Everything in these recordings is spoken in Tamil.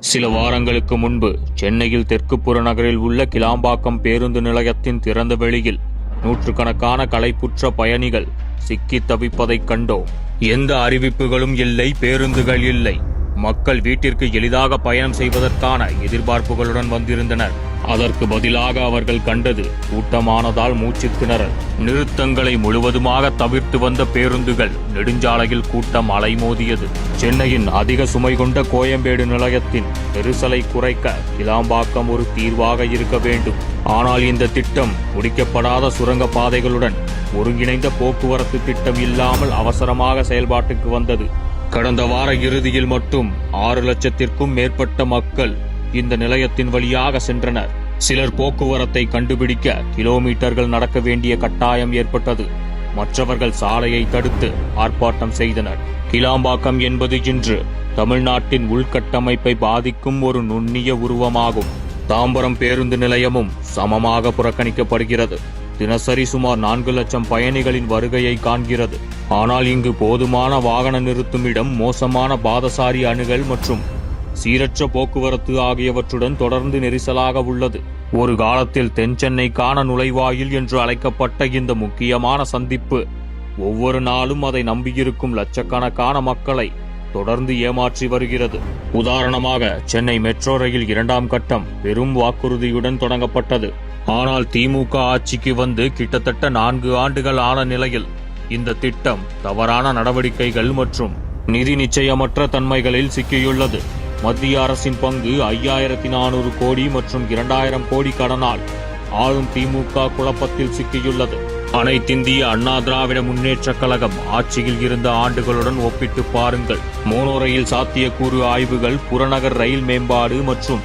சில வாரங்களுக்கு முன்பு சென்னையில் தெற்கு புறநகரில் உள்ள கிளாம்பாக்கம் பேருந்து நிலையத்தின் திறந்த வெளியில் நூற்றுக்கணக்கான களைப்புற்ற பயணிகள் சிக்கி தவிப்பதைக் கண்டோம். எந்த அறிவிப்புகளும் இல்லை பேருந்துகள் இல்லை. மக்கள் வீட்டிற்கு எளிதாக பயணம் செய்வதற்கான எதிர்பார்ப்புகளுடன் வந்திருந்தனர். அதற்கு பதிலாக அவர்கள் கண்டது கூட்டமானதால் மூச்சு திணறல். நிறுத்தங்களை முழுவதுமாக தவிர்த்து வந்த பேருந்துகள் நெடுஞ்சாலையில் கூட்டம் அலைமோதியது. சென்னையின் அதிக சுமை கொண்ட கோயம்பேடு நிலையத்தின் நெரிசலை குறைக்க கிளாம்பாக்கம் ஒரு தீர்வாக இருக்க வேண்டும். ஆனால் இந்த திட்டம் முடிக்கப்படாத சுரங்க பாதைகளுடன் ஒருங்கிணைந்த போக்குவரத்து திட்டம் இல்லாமல் அவசரமாக செயல்பாட்டுக்கு வந்தது. கடந்த வார இறுதியில் மட்டும் ஆறு லட்சத்திற்கும் மேற்பட்ட மக்கள் இந்த நிலையத்தின் வழியாக சென்றனர். சிலர் போக்குவரத்தை கண்டுபிடிக்க கிலோமீட்டர்கள் நடக்க வேண்டிய கட்டாயம் ஏற்பட்டது. மற்றவர்கள் சாலையை தடுத்து ஆர்ப்பாட்டம் செய்தனர். கிளாம்பாக்கம் என்பது இன்று தமிழ்நாட்டின் உள்கட்டமைப்பை பாதிக்கும் ஒரு நுண்ணிய உருவமாகும். தாம்பரம் பேருந்து நிலையமும் சமமாக புறக்கணிக்கப்படுகிறது. தினசரி சுமார் நான்கு லட்சம் பயணிகளின் வருகையை காண்கிறது. ஆனால் இங்கு போதுமான வாகன நிறுத்தும் இடம் மோசமான பாதசாரி அணுகல் மற்றும் சீரற்ற போக்குவரத்து ஆகியவற்றுடன் தொடர்ந்து நெரிசலாக உள்ளது. ஒரு காலத்தில் தென் சென்னைக்கான நுழைவாயில் என்று அழைக்கப்பட்ட இந்த முக்கியமான சந்திப்பு ஒவ்வொரு நாளும் அதை நம்பியிருக்கும் லட்சக்கணக்கான மக்களை தொடர்ந்து ஏமாற்றி வருகிறது. உதாரணமாக சென்னை மெட்ரோ ரயில் இரண்டாம் கட்டம் பெரும் வாக்குறுதியுடன் தொடங்கப்பட்டது. ஆனால் திமுக ஆட்சிக்கு வந்து கிட்டத்தட்ட நான்கு ஆண்டுகள் ஆன நிலையில் இந்த திட்டம் தவறான நடவடிக்கைகள் மற்றும் நிதி நிச்சயமற்ற தன்மைகளில் சிக்கியுள்ளது. மத்திய அரசின் பங்கு ஐயாயிரத்தி நானூறு கோடி மற்றும் இரண்டாயிரம் கோடி கடனால் ஆளும் திமுக குழப்பத்தில் சிக்கியுள்ளது. அனைத்திந்திய அண்ணா திராவிட முன்னேற்றக் கழகம் ஆட்சியில் இருந்த ஆண்டுகளுடன் ஒப்பிட்டு பாருங்கள். மோனோ ரயில் சாத்தியக்கூறு ஆய்வுகள் புறநகர் ரயில் மேம்பாடு மற்றும்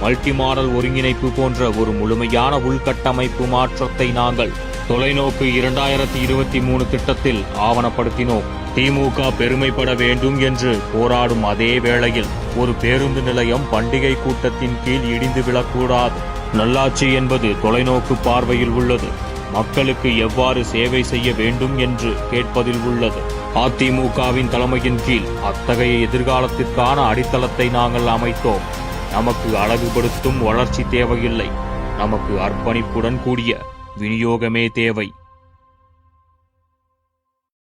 மல்டி மாடல் ஒருங்கிணைப்பு போன்ற ஒரு முழுமையான உள்கட்டமைப்பு மாற்றத்தை நாங்கள் தொலைநோக்கு இரண்டாயிரத்தி இருபத்தி மூணு திட்டத்தில் ஆவணப்படுத்தினோம். திமுக பெருமைப்பட வேண்டும் என்று போராடும் அதே வேளையில் ஒரு பேருந்து நிலையம் பண்டிகை கூட்டத்தின் கீழ் இடிந்து விழக்கூடாது. நல்லாட்சி என்பது தொலைநோக்கு பார்வையில் உள்ளது. மக்களுக்கு எவ்வாறு சேவை செய்ய வேண்டும் என்று கேட்பதில் உள்ளது. அதிமுகவின் தலைமையின் கீழ் அத்தகைய எதிர்காலத்திற்கான அடித்தளத்தை நாங்கள் அமைத்தோம். நமக்கு அழகுபடுத்தும் வளர்ச்சி தேவையில்லை. நமக்கு அர்ப்பணிப்புடன் கூடிய விநியோகமே தேவை.